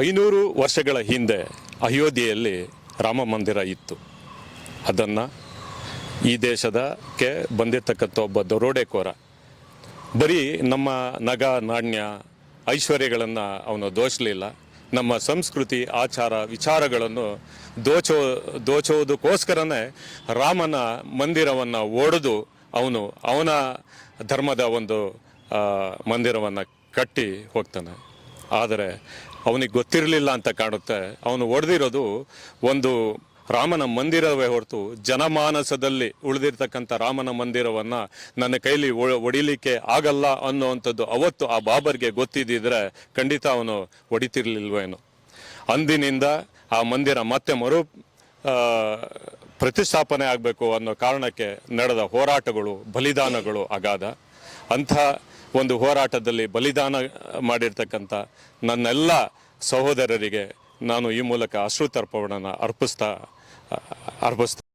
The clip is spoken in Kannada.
ಐನೂರು ವರ್ಷಗಳ ಹಿಂದೆ ಅಯೋಧ್ಯೆಯಲ್ಲಿ ರಾಮ ಮಂದಿರ ಇತ್ತು. ಅದನ್ನು ಈ ದೇಶದಕ್ಕೆ ಬಂದಿರತಕ್ಕಂಥ ಒಬ್ಬ ದರೋಡೆಕೋರ, ಬರೀ ನಮ್ಮ ನಗ, ನಾಣ್ಯ, ಐಶ್ವರ್ಯಗಳನ್ನು ಅವನು ದೋಚಲಿಲ್ಲ ನಮ್ಮ ಸಂಸ್ಕೃತಿ, ಆಚಾರ, ವಿಚಾರಗಳನ್ನು ದೋಚೋ, ದೋಚೋದಕ್ಕೋಸ್ಕರನೇ ರಾಮನ ಮಂದಿರವನ್ನು ಒಡೆದು ಅವನು ಅವನ ಧರ್ಮದ ಒಂದು ಮಂದಿರವನ್ನು ಕಟ್ಟಿ ಹೋಗ್ತಾನೆ. ಆದರೆ ಅವನಿಗೆ ಗೊತ್ತಿರಲಿಲ್ಲ ಅಂತ ಕಾಣುತ್ತೆ. ಅವನು ಒಡೆದಿರೋದು ಒಂದು ರಾಮನ ಮಂದಿರವೇ ಹೊರತು ಜನಮಾನಸದಲ್ಲಿ ಉಳಿದಿರ್ತಕ್ಕಂಥ ರಾಮನ ಮಂದಿರವನ್ನು ನನ್ನ ಕೈಲಿ ಒಡಿಲಿಕ್ಕೆ ಆಗಲ್ಲ ಅನ್ನುವಂಥದ್ದು ಅವತ್ತು ಆ ಬಾಬರ್ಗೆ ಗೊತ್ತಿದ್ದಿದ್ರೆ ಖಂಡಿತ ಅವನು ಒಡಿತಿರ್ಲಿಲ್ವೇನು ಅಂದಿನಿಂದ ಆ ಮಂದಿರ ಮತ್ತೆ ಮರು ಪ್ರತಿಷ್ಠಾಪನೆ ಆಗಬೇಕು ಅನ್ನೋ ಕಾರಣಕ್ಕೆ ನಡೆದ ಹೋರಾಟಗಳು, ಬಲಿದಾನಗಳು ಅಗಾಧ. ಅಂಥ ಒಂದು ಹೋರಾಟದಲ್ಲಿ ಬಲಿದಾನ ಮಾಡಿರ್ತಕ್ಕಂಥ ನನ್ನೆಲ್ಲ ಸಹೋದರರಿಗೆ ನಾನು ಈ ಮೂಲಕ ಅಶ್ರುತರ್ಪಣನ ಅರ್ಪಿಸ್ತಾ ಅರ್ಪಿಸ್ತಾ